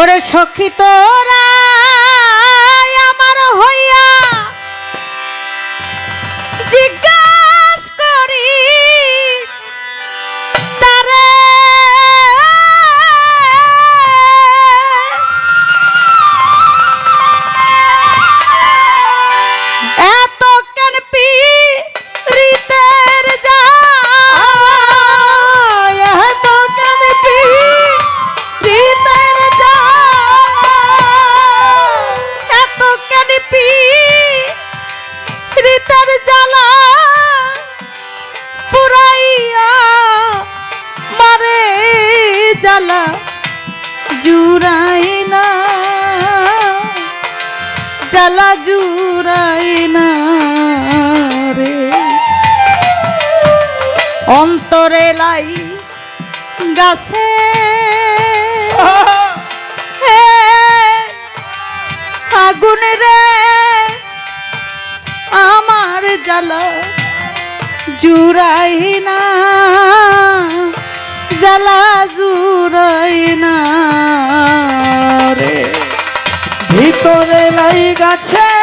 ওরে সখী তোরা আমার হইয়া গাছে। আগুন রে আমার জ্বালা জুড়াই না জ্বালা জুড়াই না রে। ভিতরে লাই গাছে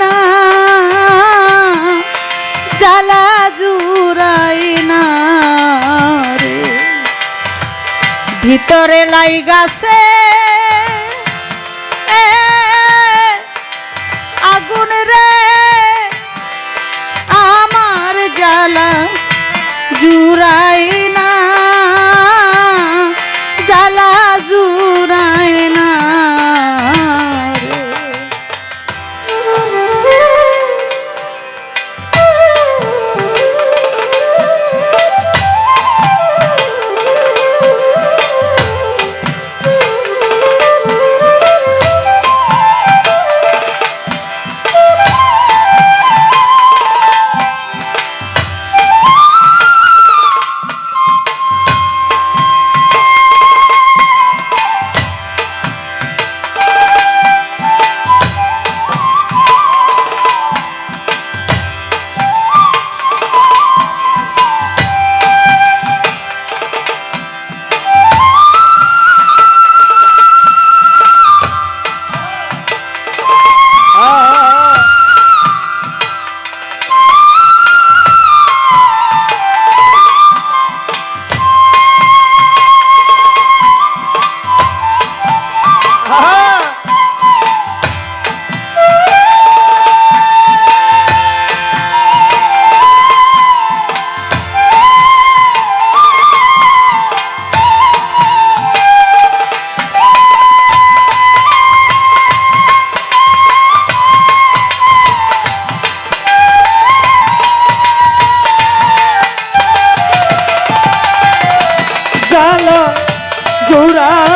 না জ্বালা না ভিতরে লাই গাছে আগুন রে। আমার জ্বালা জুড়াই रा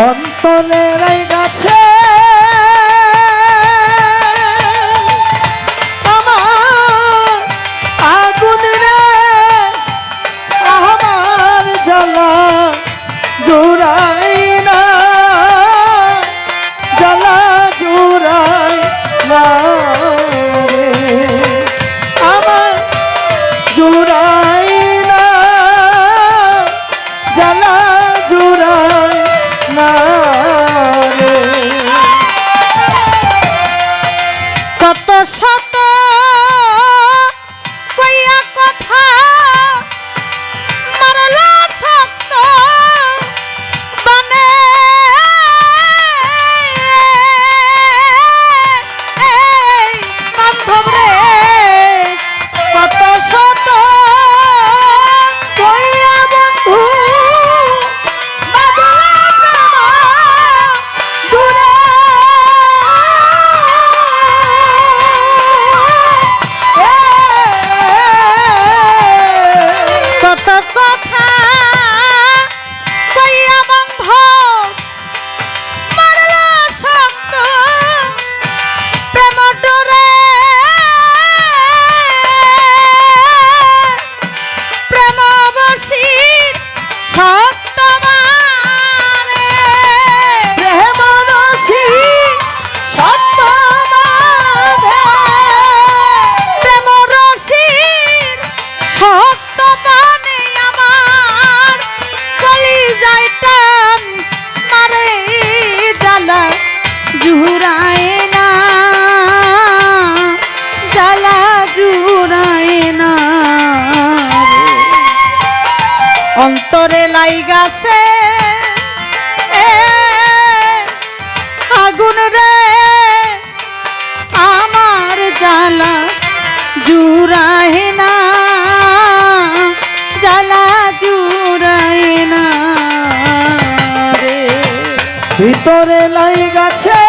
অন্তরে রাই জুড়ায় অন্তরে লাই গাছে আগুন রে। আমার জ্বালা জুড়ায় না, জ্বালা জুড়ায় না রে। ভিতরে লাই গাছে